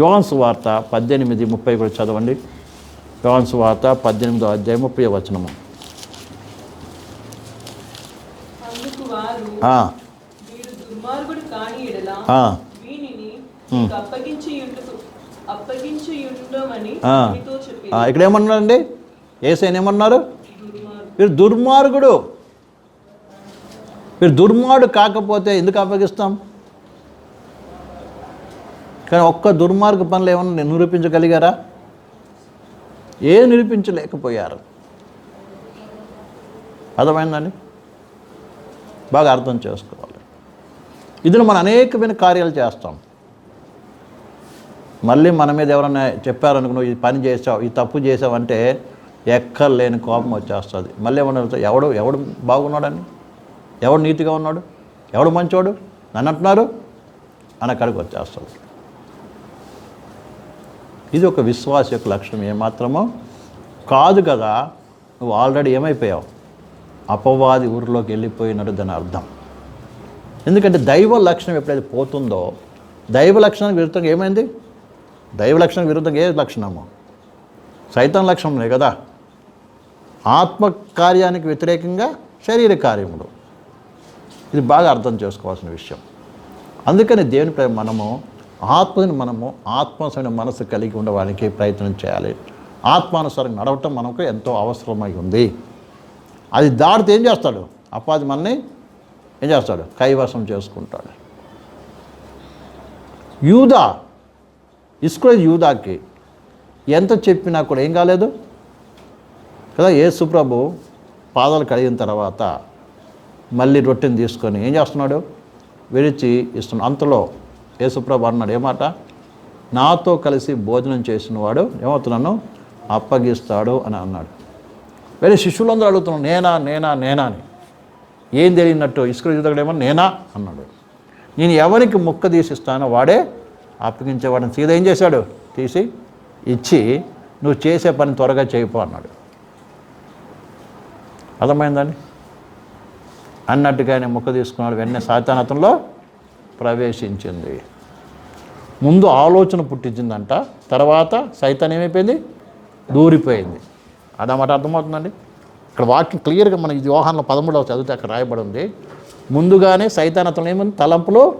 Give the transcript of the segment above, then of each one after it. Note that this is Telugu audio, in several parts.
యోహాన్స్ వార్త పద్దెనిమిది ముప్పై కూడా చదవండి. యోహాన్స్ వార్త పద్దెనిమిదో అధ్యాయం ముప్పై వచనము. ఇక్కడ ఏమన్నారండి ఏసైనా ఏమన్నారు? వీరు దుర్మార్గుడు. వీరు దుర్మార్గుడు కాకపోతే ఎందుకు అప్పగిస్తాం? కానీ ఒక్క దుర్మార్గ పనులు ఏమన్నా నిరూపించగలిగారా? ఏ నిరూపించలేకపోయారు? అర్థమైందండి? బాగా అర్థం చేసుకోవాలి. ఇందులో మనం అనేకమైన కార్యాలు చేస్తాం. మళ్ళీ మన మీద ఎవరైనా చెప్పారనుకో నువ్వు ఈ పని చేసావు ఈ తప్పు చేసావంటే ఎక్కర్లేని కోపం వచ్చేస్తుంది. మళ్ళీ ఏమన్నా ఎవడు ఎవడు బాగున్నాడని ఎవడు నీతిగా ఉన్నాడు? ఎవడు మంచోడు? నన్ను అంటున్నారు అని అక్కడికి వచ్చేస్తుంది ఇది ఒక విశ్వాస యొక్క లక్షణం ఏమాత్రమో కాదు కదా. నువ్వు ఆల్రెడీ ఏమైపోయావు? అపవాది ఊరిలోకి వెళ్ళిపోయినట్టు దాని అర్థం. ఎందుకంటే దైవ లక్షణం ఎప్పుడైతే పోతుందో దైవ లక్షణానికి విరుద్ధంగా ఏమైంది? దైవ లక్షణానికి విరుద్ధంగా ఏ లక్షణము? సైతం లక్షణమే కదా. ఆత్మ కార్యానికి వ్యతిరేకంగా శరీర కార్యములు. ఇది బాగా అర్థం చేసుకోవాల్సిన విషయం. అందుకని దేవుని ప్రేమ మనము ఆత్మని మనము ఆత్మసమైన మనసు కలిగి ఉండడానికి ప్రయత్నం చేయాలి. ఆత్మానుసారం నడవటం మనకు ఎంతో అవసరమై ఉంది. అది దాడితే ఏం చేస్తాడు? అపాది మనని ఏం చేస్తాడు? కైవసం చేసుకుంటాడు. యూదా ఇస్కుల యూదాకి ఎంత చెప్పినా కూడా ఏం కాలేదు? కదా యేసుప్రభు పాదాలు కడిగిన తర్వాత మళ్ళీ రొట్టెని తీసుకొని ఏం చేస్తున్నాడు? విరిచి ఇస్తున్నాడు అంతలో యేసుప్రభు అన్నాడు ఏమాట? నాతో కలిసి భోజనం చేసిన వాడు ఏమవుతున్నాను అప్పగిస్తాడు అని అన్నాడు. వేరే శిష్యులందరూ అడుగుతున్నాడు నేనా నేనా నేనా అని. ఏం తెలియనట్టు ఇసుక యూదకుడేమో నేనా అన్నాడు. నేను ఎవరికి ముక్క తీసిస్తానో వాడే అప్పగించేవాడిని సీత ఏం చేశాడు? తీసి ఇచ్చి నువ్వు చేసే పని త్వరగా చేయిపో అన్నాడు. అర్థమైందండి? అన్నట్టుగానే ముక్క తీసుకున్నాడు వెంటనే సాతానతంలో ప్రవేశించింది. ముందు ఆలోచన పుట్టించిందంట తర్వాత సైతాన్ ఏమైపోయింది? దూరిపోయింది. అదమాట అర్థమవుతుందండి? ఇక్కడ వాక్యం క్లియర్గా మన ఇది వ్యూహాన్లో పదమూడవ చదివితే అక్కడ రాయబడి ఉంది. ముందుగానే సైతాన్ అతను ఏమైంది? తలంపులో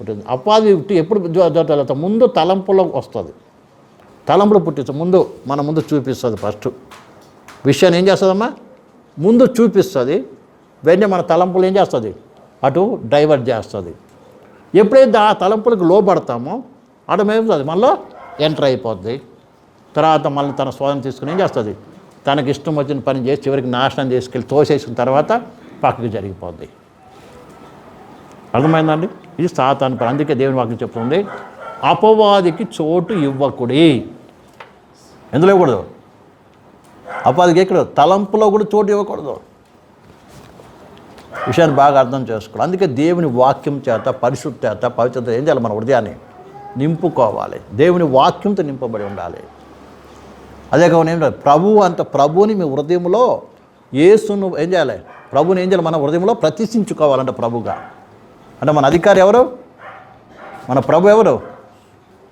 పుట్టింది. అపాది పుట్టి ఎప్పుడు జో- ముందు తలంపులో వస్తుంది. తలంపులు పుట్టిస్తుంది ముందు మన ముందు చూపిస్తుంది ఫస్ట్. విషయాన్ని ఏం చేస్తుందమ్మా? ముందు చూపిస్తుంది. వెంటనే మన తలంపులు ఏం చేస్తుంది? అటు డైవర్ట్ చేస్తుంది. ఎప్పుడైతే ఆ తలంపులకు లోపడతామో ఆటోమేస్తుంది మళ్ళీ ఎంటర్ అయిపోద్ది. తర్వాత మళ్ళీ తన స్వాధీనం తీసుకుని ఏం చేస్తుంది? తనకి ఇష్టం వచ్చిన పని చేసి చివరికి నాశనం చేసుకెళ్ళి తోసేసిన తర్వాత పక్కకి జరిగిపోద్ది. అర్థమైందండి? ఇది సాతాను పని. అందుకే దేవుని వాక్యం చెప్తుంది అపవాదికి చోటు ఇవ్వకుడి. ఎందులో ఇవ్వకూడదు? అపవాదికి ఎక్కడ? తలంపులో కూడా చోటు ఇవ్వకూడదు. విషయాన్ని బాగా అర్థం చేసుకోవాలి. అందుకే దేవుని వాక్యం చేత పరిశుద్ధ చేత పవిత్రత ఏం చేయాలి? మన హృదయాన్ని నింపుకోవాలి. దేవుని వాక్యంతో నింపబడి ఉండాలి. అదే కాకుండా ఏం లేదు ప్రభువు అంత ప్రభువుని మీ హృదయంలో ఏసును ఏం చేయాలి? ప్రభుని ఏం చేయాలి? మన హృదయంలో ప్రతిష్ఠించుకోవాలంట ప్రభుగా అంటే మన అధికారి ఎవరు? మన ప్రభు ఎవరు?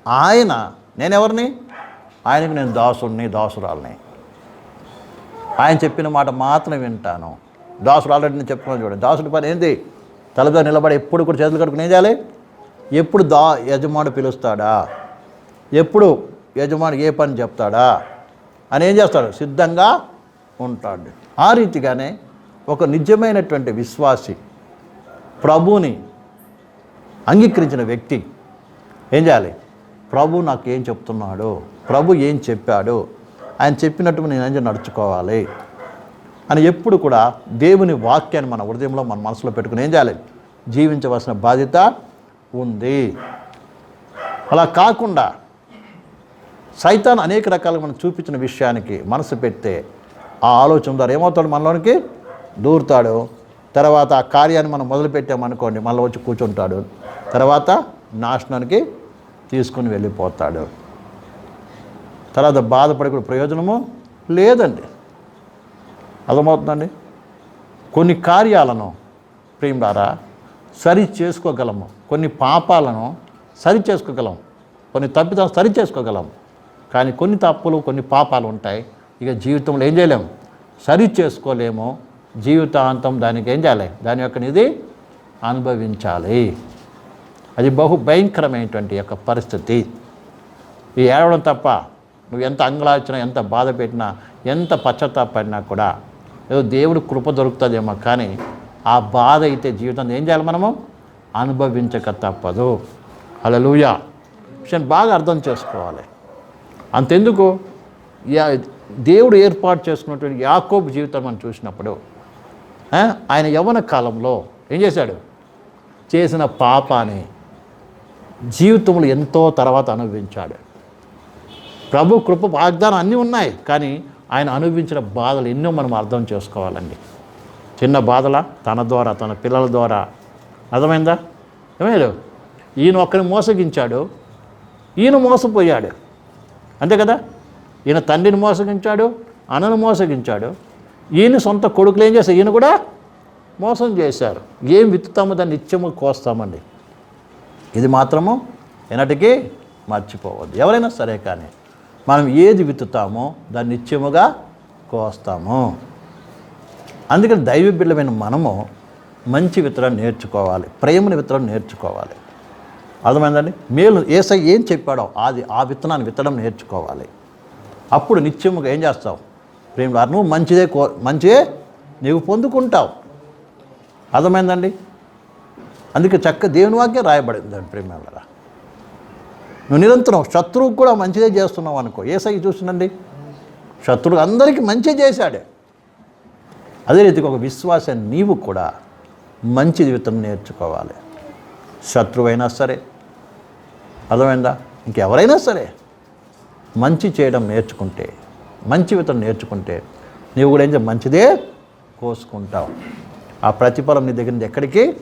ఆయన. నేనెవరిని? ఆయనకి నేను దాసుడిని దాసురాలని. ఆయన చెప్పిన మాట మాత్రం వింటాను. దాసుడు ఆల్రెడీ నేను చెప్పుకున్నాను చూడండి. దాసుడి పని ఏంది? తలతో నిలబడి ఎప్పుడు కూడా చేతులు కట్టుకుని ఏం చేయాలి? ఎప్పుడు దా యజమాడు పిలుస్తాడా? ఎప్పుడు యజమాని ఏ పని చెప్తాడా? అని ఏం చేస్తాడు? సిద్ధంగా ఉంటాడు. ఆ రీతిగానే ఒక నిజమైనటువంటి విశ్వాసి ప్రభుని అంగీకరించిన వ్యక్తి ఏం చేయాలి? ప్రభు నాకు ఏం చెప్తున్నాడు? ప్రభు ఏం చెప్పాడు? ఆయన చెప్పినట్టు నేను ఏం నడుచుకోవాలి? అని ఎప్పుడు కూడా దేవుని వాక్యాన్ని మన హృదయంలో మన మనసులో పెట్టుకుని ఏం చేయాలి? జీవించవలసిన బాధ్యత ఉంది. అలా కాకుండా సైతాన్ అనేక రకాలుగా మనం చూపించిన విషయానికి మనసు పెడితే ఆ ఆలోచన ద్వారా ఏమవుతాడు మనలోనికి? దూరుతాడు. తర్వాత ఆ కార్యాన్ని మనం మొదలుపెట్టామనుకోండి మళ్ళీ వచ్చి కూర్చుంటాడు. తర్వాత నాశనానికి తీసుకుని వెళ్ళిపోతాడు. తర్వాత బాధపడే కూడా ప్రయోజనము లేదండి. అర్థమవుతుందండి? కొన్ని కార్యాలను ప్రేమలారా సరి చేసుకోగలము. కొన్ని పాపాలను సరి చేసుకోగలం కొన్ని తప్పిదం సరి చేసుకోగలం కానీ కొన్ని తప్పులు కొన్ని పాపాలు ఉంటాయి. ఇక జీవితంలో ఏం చేయలేము. సరి చేసుకోలేము. జీవితాంతం దానికి ఏం చేయాలి? దాని యొక్క నిధి అనుభవించాలి. అది బహు భయంకరమైనటువంటి యొక్క పరిస్థితి. ఈ ఏడవడం తప్ప నువ్వు ఎంత అంగలార్చినా ఎంత బాధ పెట్టినా ఎంత పశ్చాత్తాపడినా కూడా ఏదో దేవుడు కృప దొరుకుతుందేమో కానీ ఆ బాధ అయితే జీవితంలో ఏం చేయాలి మనము? అనుభవించక తప్పదు. అలలుయా విషయాన్ని బాగా అర్థం చేసుకోవాలి. అంతెందుకు? యా- దేవుడు ఏర్పాటు చేసుకున్నటువంటి యాకోబు జీవితం మనం చూసినప్పుడు ఆయన యవన కాలంలో ఏం చేశాడు? చేసిన పాపాన్ని జీవితంలో ఎంతో తర్వాత అనుభవించాడు. ప్రభు కృప వాగ్దానం అన్నీ ఉన్నాయి కానీ ఆయన అనుభవించిన బాధలు ఎన్నో మనం అర్థం చేసుకోవాలండి. చిన్న బాధల? తన ద్వారా తన పిల్లల ద్వారా. అర్థమైందా? ఏమేలు ఈయన ఒక్కరిని మోసగించాడు. ఈయన మోసపోయాడు. అంతే కదా? ఈయన తండ్రిని మోసగించాడు అన్నను మోసగించాడు. ఈయన సొంత కొడుకులు ఏం చేశారు? ఈయన కూడా మోసం చేశారు. ఏం విత్తుతామో దాన్ని నిత్యము కోస్తామండి. ఇది మాత్రము ఎన్నటికీ మర్చిపోవద్దు. ఎవరైనా సరే కానీ మనం ఏది విత్తుతామో దాన్ని నిత్యముగా కోస్తాము. అందుకని దైవ బిడ్డమైన మనము మంచి విత్తనం నేర్చుకోవాలి ప్రేమని విత్తనం నేర్చుకోవాలి. అర్థమైందండి? మేలు ఏసై ఏం చెప్పాడో అది ఆ విత్తనాన్ని విత్తడం నేర్చుకోవాలి. అప్పుడు నిత్యముగా ఏం చేస్తావు? ప్రేమ నువ్వు మంచిదే కో మంచిదే నీవు పొందుకుంటావు. అర్థమైందండి? అందుకే చక్క దేవుని వాక్యం రాయబడింది ప్రేమ వల్ల నువ్వు నిరంతరం శత్రువుకు కూడా మంచిదే చేస్తున్నావు అనుకో. ఏసై చూసినండి శత్రువు అందరికీ మంచి చేశాడు. అదే రీతికి ఒక విశ్వాసం నీవు కూడా మంచి జీవితం నేర్చుకోవాలి. శత్రువైనా సరే అర్థమైందా? ఇంకెవరైనా సరే మంచి చేయడం నేర్చుకుంటే మంచి విత్తనం నేర్చుకుంటే నీవు కూడా ఏం మంచిదే కోసుకుంటావు. ఆ ప్రతిఫలం నీ దగ్గర నుంచి ఎక్కడికి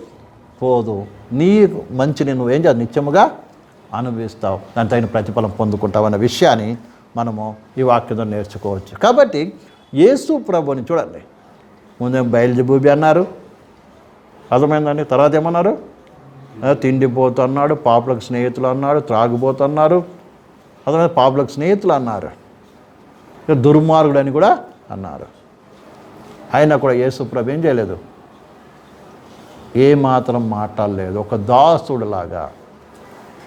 పోదు. నీ మంచిని ఏం చేయాలి? నిత్యముగా అనుభవిస్తావు. దాని తగిన ప్రతిఫలం పొందుకుంటావు అన్న విషయాన్ని మనము ఈ వాక్యంలో నేర్చుకోవచ్చు. కాబట్టి యేసు ప్రభుని చూడండి. ముందే బయలుజబూబి అన్నారు. అర్థమైందండి? తర్వాత ఏమన్నారు? తిండిపోతున్నాడు పాపలకు స్నేహితులు అన్నాడు త్రాగిపోతున్నారు అర్థమైంది? పాపలకు స్నేహితులు అన్నారు. దుర్మార్గుడు అని కూడా అన్నారు. అయినా కూడా ఏ ప్రభు ఏం చేయలేదు? ఏమాత్రం మాట్లాడలేదు. ఒక దాసుడులాగా.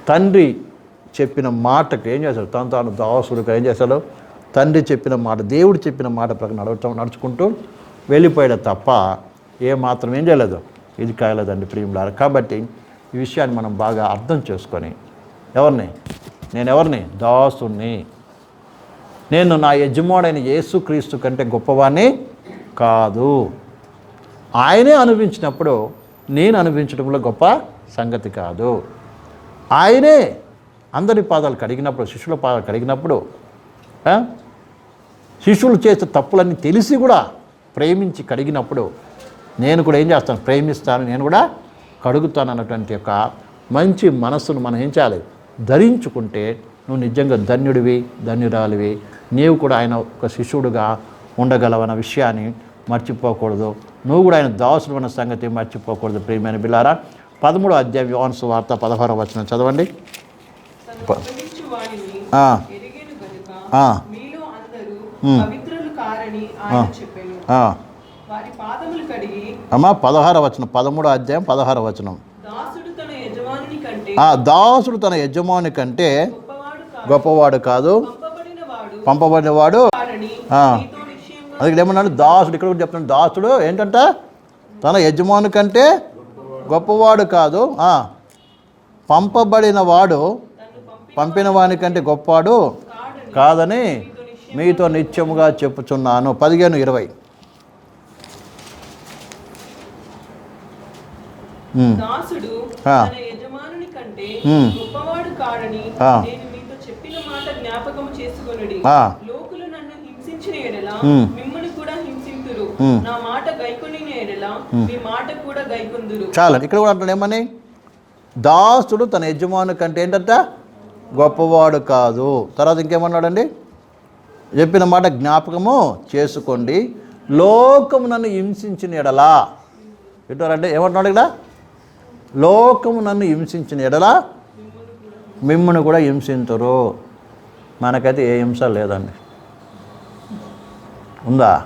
తండ్రి చెప్పిన మాటకు ఏం చేశాడు? తను తాను దాసుడికి ఏం చేశాడు? తండ్రి చెప్పిన మాట దేవుడు చెప్పిన మాట ప్రకారం నడవటం నడుచుకుంటూ వెళ్ళిపోయాడు తప్ప ఏ మాత్రం ఏం చేయలేదు. ఇది కాయలేదండి ప్రియులారా. కాబట్టి ఈ విషయాన్ని మనం బాగా అర్థం చేసుకొని ఎవరిని? నేను ఎవరిని? దాసుని. నేను నా యజమాడైన యేసుక్రీస్తు కంటే గొప్పవాణ్ణి కాదు. ఆయనే అనుభవించినప్పుడు నేను అనుభవించడంలో గొప్ప సంగతి కాదు. ఆయనే అందరి పాదాలు కడిగినప్పుడు శిష్యుల పాదాలు కడిగినప్పుడు శిష్యులు చేసే తప్పులన్నీ తెలిసి కూడా ప్రేమించి కడిగినప్పుడు నేను కూడా ఏం చేస్తాను? ప్రేమిస్తాను నేను కూడా కడుగుతాను అన్నటువంటి యొక్క మంచి మనస్సును మనం ఏం చేయాలి? ధరించుకుంటే నువ్వు నిజంగా ధన్యుడివి ధన్యురాలివి. నీవు కూడా ఆయన ఒక శిష్యుడుగా ఉండగలవన్న విషయాన్ని మర్చిపోకూడదు. నువ్వు కూడా ఆయన దాసుడు అన్న సంగతి మర్చిపోకూడదు ప్రియమైన బిల్లారా పదమూడో అధ్యాయం యోహాను వార్త పదహారో వచనం చదవండి. అమ్మా పదహార వచనం పదమూడో అధ్యాయం పదహార వచనం. దాసుడు తన యజమాని కంటే గొప్పవాడు కాదు. పంపబడినవాడు. అందుకే ఏమన్నాడు దాసుడు ఇక్కడ కూడా చెప్తున్నాడు. దాసుడు ఏంటంట? తన యజమాని కంటే గొప్పవాడు కాదు. పంపబడిన వాడు పంపిన వాని కంటే గొప్పవాడు కాదని మీతో నిత్యముగా చెప్పుచున్నాను. పదిహేను ఇరవై. దాసుడు ఆ. తన యజమానుని కంటే. గొప్పవాడు కాడని. నేను మీతో చెప్పిన మాట చేసుకొనుడి. ఆ. లోకులు నన్ను హింసించిన ఎడల. మిమ్మల్ని కూడా హింసింతురు. నా మాట ఎడల మీ మాట కూడా గైకొందురు. చాలండి. ఇక్కడ కూడా అంటాడు ఏమని? దాసుడు తన యజమాని కంటే ఏంటంట? గొప్పవాడు కాదు. తర్వాత ఇంకేమన్నాడండి? చెప్పిన మాట జ్ఞాపకము చేసుకోండి. లోకము నన్ను హింసించిన ఎడలా. వింటారంటే ఏమంటున్నాడు ఇక్కడ? లోకము నన్ను హింసించిన ఎడలా మిమ్మల్ని కూడా హింసించరు మనకైతే ఏ హింస లేదండి. ఉందా?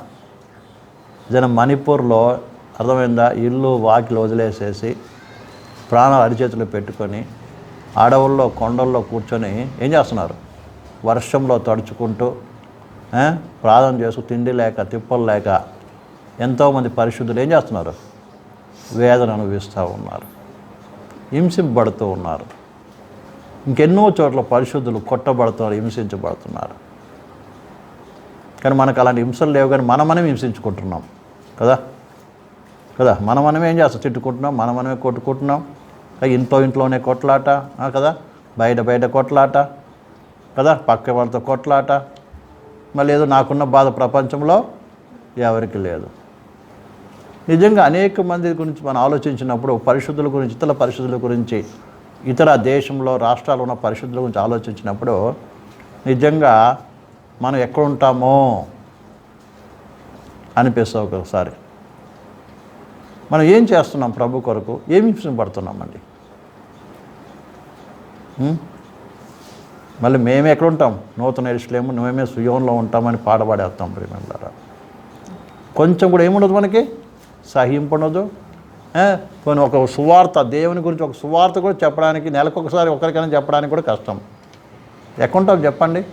జన మణిపూర్లో అర్థమైందా? ఇల్లు వాకిలు వదిలేసేసి ప్రాణాలు అరిచేతులు పెట్టుకొని అడవుల్లో కొండల్లో కూర్చొని ఏం చేస్తున్నారు? వర్షంలో తడుచుకుంటూ ప్రార్థన చేసుకు తిండి లేక తిప్పలు లేక ఎంతోమంది పరిశుద్ధులు ఏం చేస్తున్నారు? వేదన అనుభవిస్తూ ఉన్నారు. హింసింపబడుతూ ఉన్నారు. ఇంకెన్నో చోట్ల పరిశుద్ధులు కొట్టబడుతున్నారు హింసించబడుతున్నారు. కానీ మనకు అలాంటి హింసలు లేవు కానీ మనం మనం హింసించుకుంటున్నాం. కదా? కదా? మనం మనమే ఏం చేస్తాం? తిట్టుకుంటున్నాం మనం మనమే కొట్టుకుంటున్నాం ఇంట్లో ఇంట్లోనే కొట్లాట కదా? బయట బయట కొట్లాట కదా? పక్క వాళ్ళతో కొట్లాట. మళ్ళీ ఏదో నాకున్న బాధ ప్రపంచంలో ఎవరికి లేదు. నిజంగా అనేక మంది గురించి మనం ఆలోచించినప్పుడు పరిశుద్ధుల గురించి ఇతర పరిశుద్ధుల గురించి ఇతర దేశంలో రాష్ట్రాల్లో ఉన్న పరిశుద్ధుల గురించి ఆలోచించినప్పుడు నిజంగా మనం ఎక్కడ ఉంటామో అనిపిస్తుంది ఒకసారి. మనం ఏం చేస్తున్నాం ప్రభు కొరకు? ఏమి పడుతున్నామండి మళ్ళీ మేమే ఎక్కడ ఉంటాం? నూతన ఎరుసలేము మేమే సుయోన్లో ఉంటామని పాడబడేస్తాం ప్రేమలారా కొంచెం కూడా ఏముండదు మనకి? సహింపు ఉండదు పోనీ ఒక సువార్త దేవుని గురించి ఒక సువార్త కూడా చెప్పడానికి నెలకు ఒకసారి ఒకరికైనా చెప్పడానికి కూడా కష్టం. ఎక్కడుంటాం చెప్పండి?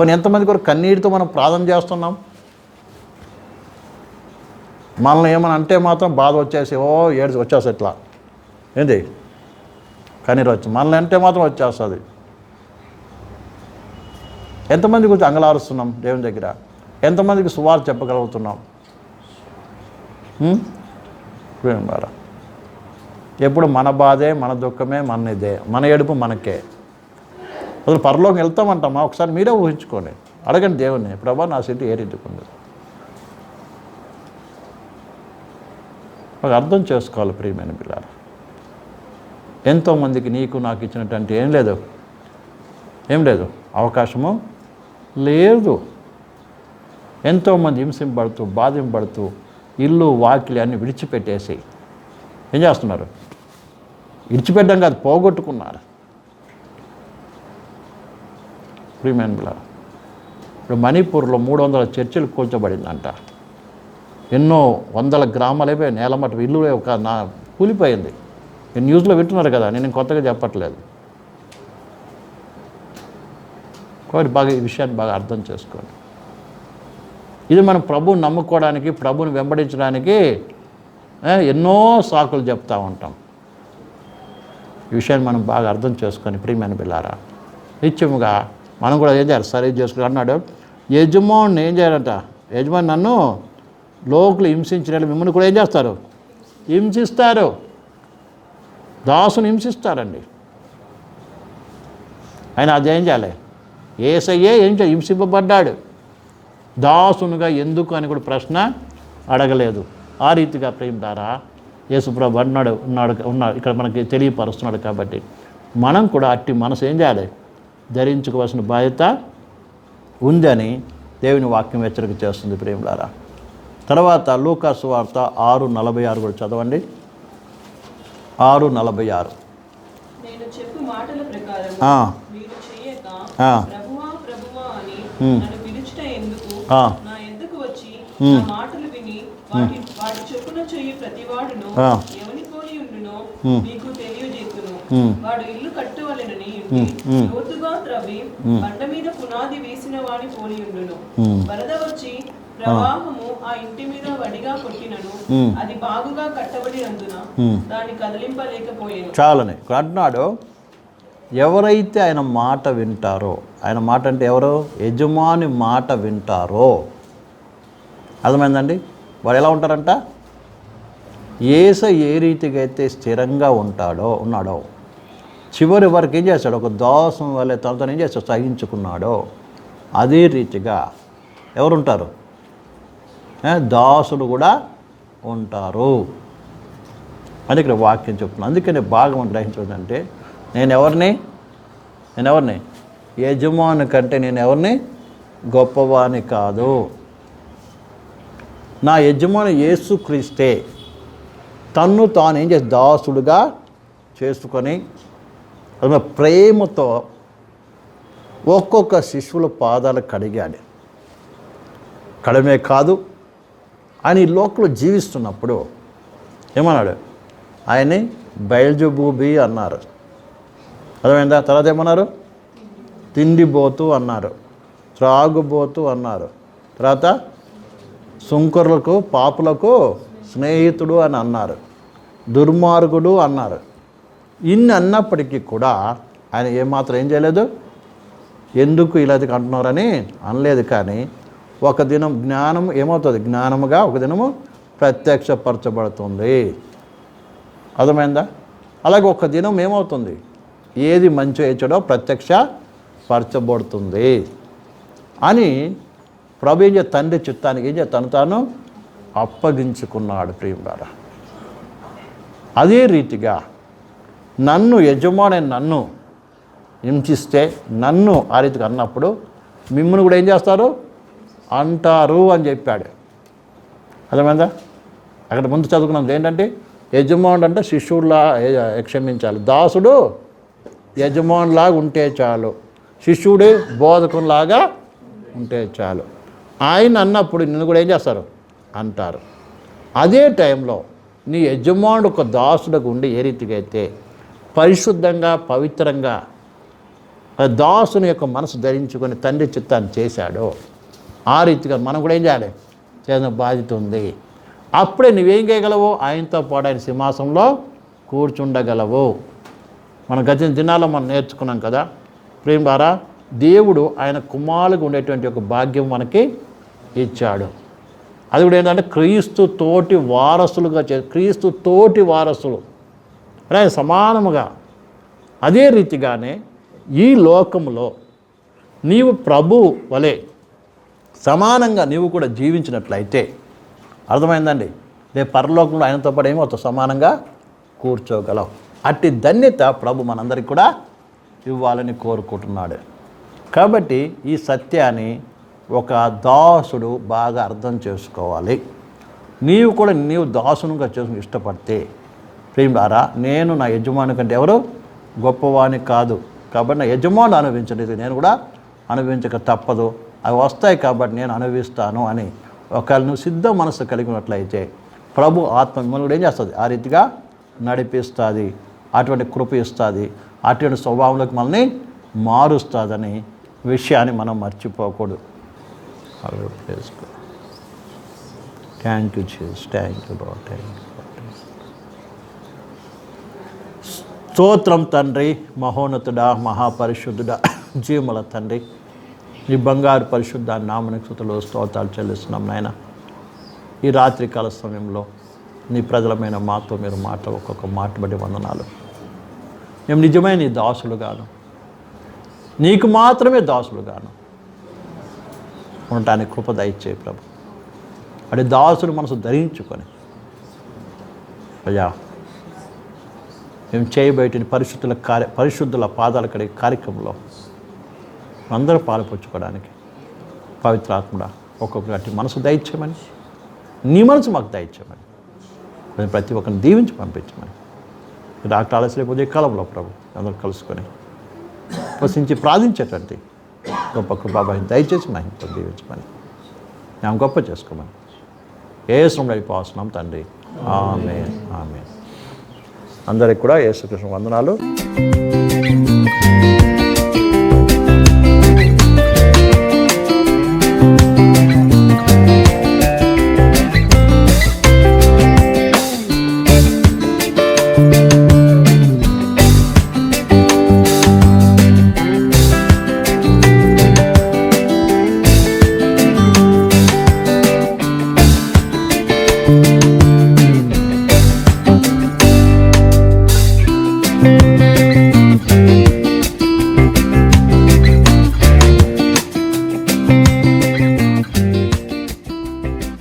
పోనీ ఎంతమంది కూడా కన్నీటితో మనం ప్రార్థన చేస్తున్నాం? మనల్ని ఏమైనా అంటే మాత్రం బాధ వచ్చేసి ఓ ఏడు వచ్చేసి ఇట్లా. ఏంది? కన్నీరు వచ్చి మనల్ని అంటే మాత్రం వచ్చేస్తుంది. ఎంతమంది గురించి అంగలారుస్తున్నాం దేవుని దగ్గర? ఎంతమందికి సువార్త చెప్పగలుగుతున్నాం? ప్రేమారా ఎప్పుడు మన బాధే మన దుఃఖమే మన ఇదే. మన ఏడుపు మనకే. అసలు పరలోకి వెళ్తామంటామా? ఒకసారి మీరే ఊహించుకోండి. అడగండి దేవుణ్ణి. ప్రభా నా సిటీ ఏ రీతికి ఒక అర్థం చేసుకోవాలి ప్రియమైన పిల్లలు ఎంతోమందికి నీకు నాకు ఇచ్చినటువంటి ఏం లేదు. ఏం లేదు. అవకాశము లేదు. ఎంతోమంది హింసింపడుతూ బాధింపబడుతూ ఇల్లు వాకిలి అన్ని విడిచిపెట్టేసి ఏం చేస్తున్నారు? విడిచిపెట్టడం కాదు పోగొట్టుకున్నారు. ప్రియమైన ఇప్పుడు మణిపూర్లో మూడు వందల చర్చిలు కూల్చబడిందంట. ఎన్నో వందల గ్రామాలైపోయి నేలమట్ట ఇల్లు ఒక నా కూలిపోయింది. నేను న్యూస్లో వింటున్నారు కదా నేను కొత్తగా చెప్పట్లేదు. కాబట్టి బాగా ఈ విషయాన్ని బాగా అర్థం చేసుకోండి. ఇది మనం ప్రభువుని నమ్ముకోవడానికి ప్రభుని వెంబడించడానికి ఎన్నో సాకులు చెప్తూ ఉంటాం. ఈ విషయాన్ని మనం బాగా అర్థం చేసుకొని ప్రియమైన బిల్లారా నిత్యముగా మనం కూడా ఏం చేయాలి? సరే చేసుకుని అన్నాడు. యజమాని ఏం చేయాలంట? యజమాని నన్ను లోకులు హింసించిన మిమ్మల్ని కూడా ఏం చేస్తారు? హింసిస్తారు. దాసుని హింసిస్తారండి. ఆయన అదేం చేయాలి? ఏసయ్యే ఏం చేయాలి హింసింపబడ్డాడు. దాసునుగా ఎందుకు అని కూడా ప్రశ్న అడగలేదు. ఆ రీతిగా ప్రేమ ద్వారా యేసుప్రభు అన్నాడు ఉన్నాడు ఉన్నాడు ఇక్కడ మనకి తెలియపరుస్తున్నాడు కాబట్టి. మనం కూడా అట్టి మనసు ఏం చేయాలి? ధరించుకోవాల్సిన బాధ్యత ఉందని దేవుని వాక్యం హెచ్చరిక చేస్తుంది ప్రేమలారా. తర్వాత లూకాసు వార్త ఆరు నలభై ఆరు కూడా చదవండి. ఆరు నలభై ఆరు. చెప్పు మాటల ప్రకారం నా ఎందుకు వచ్చి ఉమ్. నా మాటలు విని వాటి వాటి చెప్పున చెయ్యి ప్రతివాడును ఆ. ఎవని పోలి ఉండునో ఉమ్. మీకు తెలియజేతును ఉమ్. వాడు ఇల్లు కట్టువలెనని ఉమ్. ఉమ్. లోతుగా త్రవ్వి బండ మీద పునాది వేసిన పోలి ఉండును. వరద వచ్చి ప్రవాహము ఆ ఇంటి మీద వడిగా కొట్టినను. అది బాగుగా. దాన్ని కదిలింపలేకపోయాను చాలని అంటున్నాడు ఎవరైతే ఆయన మాట వింటారో ఆయన మాట అంటే ఎవరు? యజమాని మాట వింటారో. అర్థమైందండి? వాడు ఎలా ఉంటారంట? ఏస ఏ రీతిగా అయితే స్థిరంగా ఉంటాడో ఉన్నాడో చివరి వరకు ఏం చేస్తాడు? ఒక దోషం వల్ల తనతో ఏం చేస్తాడు? సహించుకున్నాడో. అదే రీతిగా ఎవరుంటారు దాసుడు దాసులు కూడా ఉంటారు. అని ఇక్కడ వాక్యం చెప్తున్నాను. అందుకని భాగం గ్రహించదంటే నేను ఎవరిని? నేను ఎవరిని? యజమాని కంటే నేను ఎవరిని? గొప్పవాని కాదు. నా యజమాని యేసుక్రీస్తే తన్ను తాను ఏం చేసి దాసుడుగా చేసుకొని అది ప్రేమతో ఒక్కొక్క శిశువుల పాదాలు కడిగాడు. కడమే కాదు ఆయన ఈ లోకంలో జీవిస్తున్నప్పుడు ఏమన్నాడు? ఆయన్ని బయల్జబూబి అన్నారు. అర్థమైందా? తర్వాత ఏమన్నారు? తిండిబోతు అన్నారు. త్రాగుబోతు అన్నారు. తర్వాత సుంకరులకు పాపులకు స్నేహితుడు అని అన్నారు. దుర్మార్గుడు అన్నారు. ఇన్ని అన్నప్పటికీ కూడా ఆయన ఏమాత్రం ఏం చేయలేదు? ఎందుకు ఇలాది అంటున్నారని అనలేదు కానీ ఒక దినం జ్ఞానం ఏమవుతుంది? జ్ఞానముగా ఒక దినము ప్రత్యక్షపరచబడుతుంది. అర్థమైందా? అలాగే ఒక దినం ఏమవుతుంది? ఏది మంచి చెడో ప్రత్యక్ష పరచబడుతుంది. అని ప్రభు ఏం చేయ తండ్రి చిత్తానికి ఏం చేయ తను తాను అప్పగించుకున్నాడు ప్రియులారా. అదే రీతిగా నన్ను యజమాని నన్ను హింసిస్తే నన్ను ఆ రీతికి అన్నప్పుడు మిమ్మల్ని కూడా ఏం చేస్తారు? అంటారు అని చెప్పాడు. అర్థమైందా? అక్కడ ముందు చదువుకున్నాం. ఏంటంటే యజమానుడు అంటే శిష్యుడిలా క్షమించాలి. దాసుడు యజమానులాగా ఉంటే చాలు. శిష్యుడే బోధకునిలాగా ఉంటే చాలు. ఆయన అన్నప్పుడు నిన్ను కూడా ఏం చేస్తారు? అంటారు. అదే టైంలో నీ యజమానుడు ఒక దాసుడికి ఉండి ఏ రీతిగా అయితే పరిశుద్ధంగా పవిత్రంగా దాసుని యొక్క మనసు ధరించుకొని తండ్రి చిత్తాన్ని చేశాడో ఆ రీతిగా మనం కూడా ఏం చేయాలి? చేసిన బాధ్యత ఉంది. అప్పుడే నువ్వేం చేయగలవు? ఆయనతో పాటు ఆయన సింహాసంలో కూర్చుండగలవు. మన గతిన దినాల్లో మనం నేర్చుకున్నాం కదా. ప్రేమ ద్వారా దేవుడు ఆయన కుమారులకు ఉండేటువంటి ఒక భాగ్యం మనకి ఇచ్చాడు. అది కూడా ఏంటంటే క్రీస్తు తోటి వారసులుగా చే క్రీస్తు తోటి వారసులు. అంటే ఆయన సమానముగా అదే రీతిగానే ఈ లోకంలో నీవు ప్రభు వలె సమానంగా నీవు కూడా జీవించినట్లయితే అర్థమైందండి. రేపు పరలోకంలో ఆయనతో పాటు ఏమవుతావు? సమానంగా కూర్చోగలవు. అట్టి ధన్యత ప్రభు మనందరికి కూడా ఇవ్వాలని కోరుకుంటున్నాడు. కాబట్టి ఈ సత్యాన్ని ఒక దాసుడు బాగా అర్థం చేసుకోవాలి. నీవు కూడా నీవు దాసునుగా చేసుకుని ఇష్టపడితే ప్రేమిడారా నేను నా యజమాని కంటే ఎవరు? గొప్పవాణి కాదు. కాబట్టి నా యజమాను అనుభవించలేదు నేను కూడా అనుభవించక తప్పదు. అవి వస్తాయి కాబట్టి నేను అనుభవిస్తాను అని ఒకవేళ నువ్వు సిద్ధ మనసు కలిగి ఉన్నట్లయితే ప్రభు ఆత్మ మిమ్మల్ని కూడా ఏం చేస్తుంది? ఆ రీతిగా నడిపిస్తుంది. అటువంటి కృప ఇస్తుంది అటువంటి స్వభావంలోకి మనల్ని మారుస్తుందని విషయాన్ని మనం మర్చిపోకూడదు. థ్యాంక్ యూ చీజ్ థ్యాంక్ యూ బాబు థ్యాంక్ యూ స్తోత్రం తండ్రి మహోన్నతుడా మహాపరిశుద్ధుడా జీవముల తండ్రి. ఈ బంగారు పరిశుద్ధ నామని కృతులు స్తోత్రాలు చెల్లిస్తున్నాం నాయన. ఈ రాత్రి కాల సమయంలో నీ ప్రజలమైన మాతో మీరు మాట ఒక్కొక్క మాట బట్టి వందనాలు. మేము నిజమైన నీ దాసులుగాను నీకు మాత్రమే దాసులుగాను ఉండటానికి కృప దయచే ప్రభు. అంటే దాసుడు మనసు ధరించుకొని. అయ్యా మేము చేయబయట పరిశుద్ధుల కార్య పరిశుద్ధుల పాదాల కడిగే కార్యక్రమంలో అందరూ పాలుపంచుకోవడానికి పవిత్రాత్ముడా ఒక్కొక్క గట్టి మనసు దయచేయమని నీ మనసు మాకు దయచేయమని మేము ప్రతి ఒక్కరిని దీవించి పంపించమని ఈ డాక్టర్ ఆలస్యం కాలంలో ప్రభు అందరూ కలుసుకొని. ఉపసించి ప్రార్థించేటువంటి గొప్ప కృపాబాయి దయచేసి మా ఇంట్లో దీవించమని. మేము గొప్ప చేసుకోమని. ఏ శ్రమ అయిపోతున్నాం తండ్రి. ఆమె ఆమె అందరికి కూడా యేసుకృష్ణ వందనాలు.